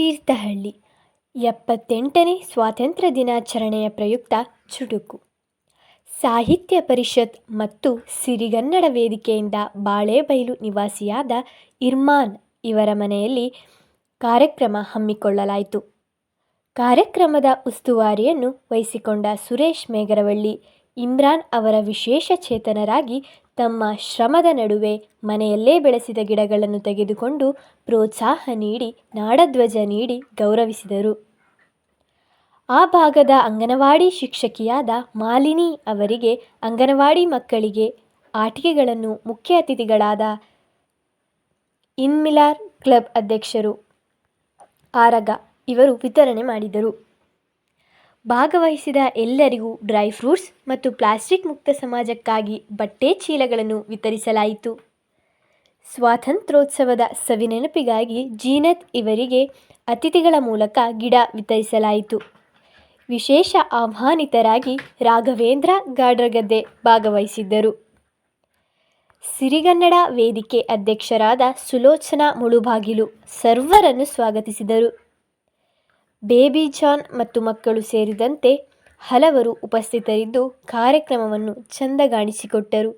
ತೀರ್ಥಹಳ್ಳಿ. ಎಪ್ಪತ್ತೆಂಟನೇ ಸ್ವಾತಂತ್ರ್ಯ ದಿನಾಚರಣೆಯ ಪ್ರಯುಕ್ತ ಚುಟುಕು. ಸಾಹಿತ್ಯ ಪರಿಷತ್ ಮತ್ತು ಸಿರಿಗನ್ನಡ ವೇದಿಕೆಯಿಂದ ಬಾಳೆಬೈಲು ನಿವಾಸಿಯಾದ ಇರ್ಮಾನ್ ಇವರ ಮನೆಯಲ್ಲಿ ಕಾರ್ಯಕ್ರಮ ಹಮ್ಮಿಕೊಳ್ಳಲಾಯಿತು. ಕಾರ್ಯಕ್ರಮದ ಉಸ್ತುವಾರಿಯನ್ನು ವಹಿಸಿಕೊಂಡ ಸುರೇಶ್ ಮೇಗರವಳ್ಳಿ ಇಮ್ರಾನ್ ಅವರ ವಿಶೇಷ ಚೇತನರಾಗಿ ತಮ್ಮ ಶ್ರಮದ ನಡುವೆ ಮನೆಯಲ್ಲೇ ಬೆಳೆಸಿದ ಗಿಡಗಳನ್ನು ತೆಗೆದುಕೊಂಡು ಪ್ರೋತ್ಸಾಹ ನೀಡಿ, ನಾಡಧ್ವಜ ನೀಡಿ ಗೌರವಿಸಿದರು. ಆ ಭಾಗದ ಅಂಗನವಾಡಿ ಶಿಕ್ಷಕಿಯಾದ ಮಾಲಿನಿ ಅವರಿಗೆ ಅಂಗನವಾಡಿ ಮಕ್ಕಳಿಗೆ ಆಟಿಕೆಗಳನ್ನು ಮುಖ್ಯ ಅತಿಥಿಗಳಾದ ಇನ್ಮಿಲಾರ್ ಕ್ಲಬ್ ಅಧ್ಯಕ್ಷರು ಆರಗ ಇವರು ವಿತರಣೆ ಮಾಡಿದರು. ಭಾಗವಹಿಸಿದ ಎಲ್ಲರಿಗೂ ಡ್ರೈ ಫ್ರೂಟ್ಸ್ ಮತ್ತು ಪ್ಲಾಸ್ಟಿಕ್ ಮುಕ್ತ ಸಮಾಜಕ್ಕಾಗಿ ಬಟ್ಟೆ ಚೀಲಗಳನ್ನು ವಿತರಿಸಲಾಯಿತು. ಸ್ವಾತಂತ್ರ್ಯೋತ್ಸವದ ಸವಿನೆನಪಿಗಾಗಿ ಜೀನತ್ ಇವರಿಗೆ ಅತಿಥಿಗಳ ಮೂಲಕ ಗಿಡ ವಿತರಿಸಲಾಯಿತು. ವಿಶೇಷ ಆಹ್ವಾನಿತರಾಗಿ ರಾಘವೇಂದ್ರ ಗಾಡ್ರಗದ್ದೆ ಭಾಗವಹಿಸಿದ್ದರು. ಸಿರಿಗನ್ನಡ ವೇದಿಕೆ ಅಧ್ಯಕ್ಷರಾದ ಸುಲೋಚನಾ ಮುಳುಬಾಗಿಲು ಸರ್ವರನ್ನು ಸ್ವಾಗತಿಸಿದರು. ಬೇಬಿ ಜಾನ್ ಮತ್ತು ಮಕ್ಕಳು ಸೇರಿದಂತೆ ಹಲವರು ಉಪಸ್ಥಿತರಿದ್ದು ಕಾರ್ಯಕ್ರಮವನ್ನು ಚೆಂದಗಾಣಿಸಿಕೊಟ್ಟರು.